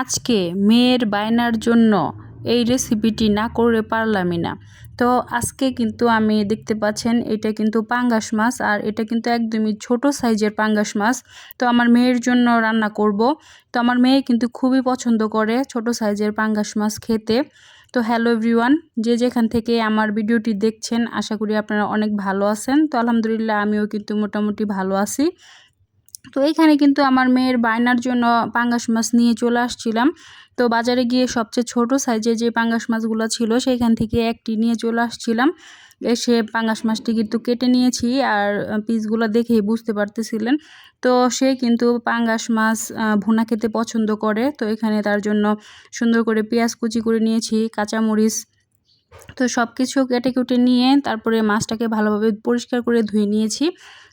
আজকে মেয়ের বায়নার জন্য এই রেসিপিটি না করে পারলামই না। তো আজকে কিন্তু আমি দেখতে পাচ্ছেন, এটা কিন্তু পাঙ্গাস মাছ আর এটা কিন্তু একদমই ছোট সাইজের পাঙ্গাস মাছ। তো আমার মেয়ের জন্য রান্না করব। তো আমার মেয়ে কিন্তু খুবই পছন্দ করে ছোট সাইজের পাঙ্গাস মাছ খেতে। তো হ্যালো এভরিওয়ান, যে যেখান থেকে আমার ভিডিওটি দেখছেন, আশা করি আপনারা অনেক ভালো আছেন। তো আলহামদুলিল্লাহ, আমিও কিন্তু মোটামুটি ভালো আছি। তো এইখানে কিন্তু আমার মেয়ের বায়নার জন্য পাঙ্গাস মাছ নিয়ে চলে আসছিলাম। তো বাজারে গিয়ে সবচেয়ে ছোট সাইজের যে পাঙ্গাস মাছগুলো ছিল সেইখান থেকে একটি নিয়ে চলে আসছিলাম। এসে পাঙ্গাস মাছটি কিন্তু কেটে নিয়েছি আর পিসগুলো দেখেই বুঝতে পারতেছিলেন। তো সে কিন্তু পাঙ্গাস মাছ ভুনা খেতে পছন্দ করে। তো এখানে তার জন্য সুন্দর করে পেঁয়াজ কুচি করে নিয়েছি, কাঁচামরিচ তো সব কিছু কেটে কুটে নিয়ে তারপরে মাছটাকে ভালোভাবে পরিষ্কার করে ধুয়ে নিয়েছি।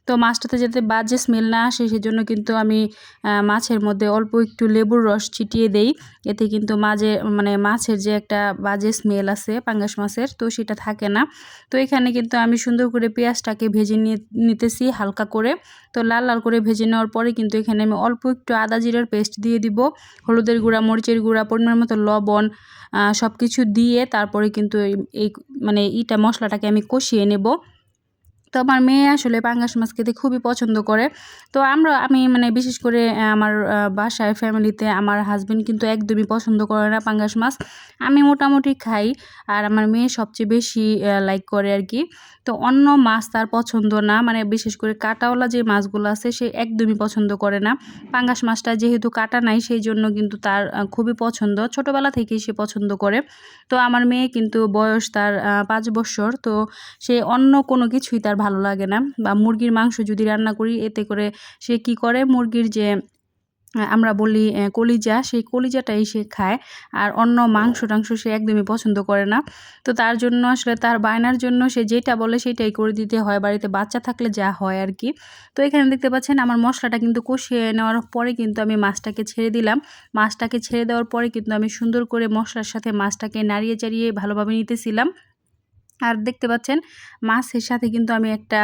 তো মাছটাতে যাতে বাজে স্মেল না আসে, সেজন্য কিন্তু আমি মাছের মধ্যে অল্প একটু লেবুর রস ছিটিয়ে দেই। এতে কিন্তু মাঝে মানে মাছের যে একটা বাজে স্মেল আছে পাঙ্গাস মাছের, তো সেটা থাকে না। তো এখানে কিন্তু আমি সুন্দর করে পেঁয়াজটাকে ভেজে নিয়ে, নিতেছি হালকা করে। তো লাল লাল করে ভেজে নেওয়ার পরে কিন্তু এখানে আমি অল্প একটু আদা জিরার পেস্ট দিয়ে দিব, হলুদের গুঁড়া, মরিচের গুঁড়া, পরিমাণ মতো লবণ সব কিছু দিয়ে তারপরে কিন্তু এই মানে ইটা মশলাটাকে আমি কষিয়ে নেব। তো আমার মেয়ে আসলে পাঙ্গাস মাছ খেতে খুবই পছন্দ করে। তো আমরা, আমি মানে বিশেষ করে আমার বাসায় ফ্যামিলিতে আমার হাজব্যান্ড কিন্তু একদমই পছন্দ করে না পাঙ্গাস মাছ আমি মোটামুটি খাই, আর আমার মেয়ে সবচেয়ে বেশি লাইক করে আর কি। তো অন্য মাছ তার পছন্দ না মানে বিশেষ করে কাটাওয়ালা যে মাছগুলো আছে সে একদমই পছন্দ করে না। পাঙ্গাস মাছটা যেহেতু কাটা নাই, সেই জন্য কিন্তু তার খুবই পছন্দ। ছোটোবেলা থেকেই সে পছন্দ করে। তো আমার মেয়ে কিন্তু বয়স তার পাঁচ বছর, তো সে অন্য কোনো কিছুই তার ভালো লাগে না। বা মুরগির মাংস যদি রান্না করি, এতে করে সে কি করে? মুরগির যে আমরা বলি কলিজা, সেই কলিজাটাই সে খায়। আর অন্য মাংস টাংস সে একদমই পছন্দ করে না। তো তার জন্য আসলে তার বায়নার জন্য সে যেটা বলে সেটাই করে দিতে হয়। বাড়িতে বাচ্চা থাকলে যা হয় আর কি। তো এখানে দেখতে পাচ্ছেন আমার মশলাটা কিন্তু কষিয়ে নেওয়ার পরে কিন্তু আমি মাছটাকে ছেড়ে দিলাম। মাছটাকে ছেড়ে দেওয়ার পরে কিন্তু আমি সুন্দর করে মশলার সাথে মাছটাকে নাড়িয়ে চাড়িয়ে ভালোভাবে নিতেছিলাম। আর দেখতে পাচ্ছেন, মাছের সাথে কিন্তু আমি একটা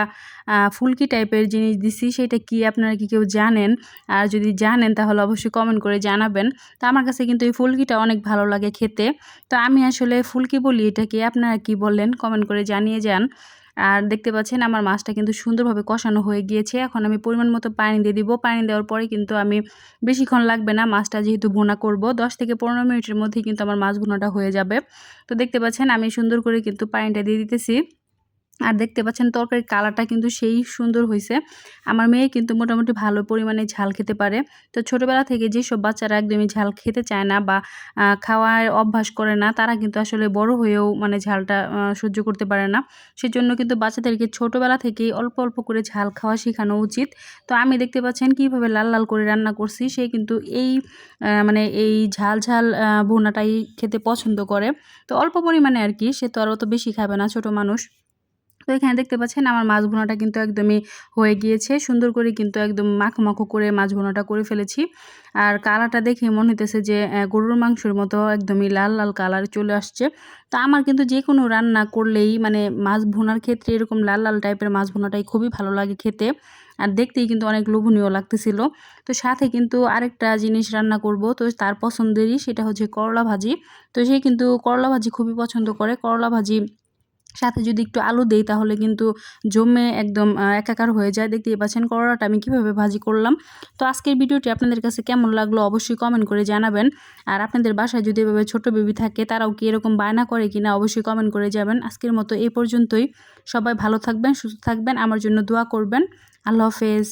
ফুলকি টাইপের জিনিস দিছি, সেটা কি আপনারা কি কেউ জানেন? আর যদি জানেন তাহলে অবশ্যই কমেন্ট করে জানাবেন। তো আমার কাছে কিন্তু এই ফুলকিটা অনেক ভালো লাগে খেতে। তো আমি আসলে ফুলকি বলি, এটাকে আপনারা কি বললেন কমেন্ট করে জানিয়ে যান। আর দেখতে পাচ্ছেন আমার মাছটা কিন্তু সুন্দরভাবে কষানো হয়ে গিয়েছে। এখন আমি পরিমাণ মতো পানি দিয়ে দিব। পানি দেওয়ার পরে কিন্তু আমি বেশিক্ষণ লাগবে না মাছটা যেহেতু ভোনা করব। দশ থেকে পনেরো মিনিটের মধ্যেই কিন্তু আমার মাছ ভোনাটা হয়ে যাবে। তো দেখতে পাচ্ছেন আমি সুন্দর করে কিন্তু পানিটা দিয়ে দিতেছি। আর দেখতে পাচ্ছেন তরকারির কালারটা কিন্তু সেই সুন্দর হয়েছে আমার মেয়ে কিন্তু মোটামুটি ভালো পরিমাণে ঝাল খেতে পারে। তো ছোটোবেলা থেকে যেসব বাচ্চারা একদমই ঝাল খেতে চায় না বা খাওয়ার অভ্যাস করে না, তারা কিন্তু আসলে বড় হয়েও মানে ঝালটা সহ্য করতে পারে না। সেজন্য কিন্তু বাচ্চাদেরকে ছোটোবেলা থেকেই অল্প অল্প করে ঝাল খাওয়া শেখানো উচিত। তো আমি দেখতে পাচ্ছেন কীভাবে লাল লাল করে রান্না করছি, সে কিন্তু এই মানে এই ঝাল ঝাল ভুনাটাই খেতে পছন্দ করে। তো অল্প পরিমাণে আর কি, সে তো আর অত বেশি খাবে না, ছোট মানুষ। এখানে দেখতে পাচ্ছেন আমার মাছ ভুনাটা কিন্তু একদমই হয়ে গিয়েছে। সুন্দর করে কিন্তু একদম মাখো মাখো করে মাছ ভুনাটা করে ফেলেছি। আর কালারটা দেখে মনে হইতেছে যে গরুর মাংসের মতো একদমই লাল লাল কালার চলে আসছে। তো আমার কিন্তু যে কোনো রান্না করলেই মানে মাছ ভুনার ক্ষেত্রে এরকম লাল লাল টাইপের মাছ ভুনাটাই খুবই ভালো লাগে খেতে। আর দেখতেই কিন্তু অনেক লোভনীয় লাগতেছিল। তো সাথে কিন্তু আরেকটা জিনিস রান্না করব, তো তার পছন্দেরই সেটা হচ্ছে করলা ভাজি। তো সে কিন্তু করলা ভাজি খুবই পছন্দ করে। করলা ভাজি সাথে যদি একটু আলু দেই তাহলে কিন্তু জমে একদম একাকার হয়ে যায়। দেখতেই পাচ্ছেন করলাটা আমি কীভাবে ভাজি করলাম। তো আজকের ভিডিওটি আপনাদের কাছে কেমন লাগল অবশ্যই কমেন্ট করে জানাবেন। আর আপনাদের বাসায় যদি এভাবে ছোটো বেবি থাকে, তারাও কি এরকম বায়না করে কিনা অবশ্যই কমেন্ট করে যাবেন। আজকের মতো এই পর্যন্তই। সবাই ভালো থাকবেন, সুস্থ থাকবেন। আমার জন্য দোয়া করবেন। আল্লাহ হাফেজ।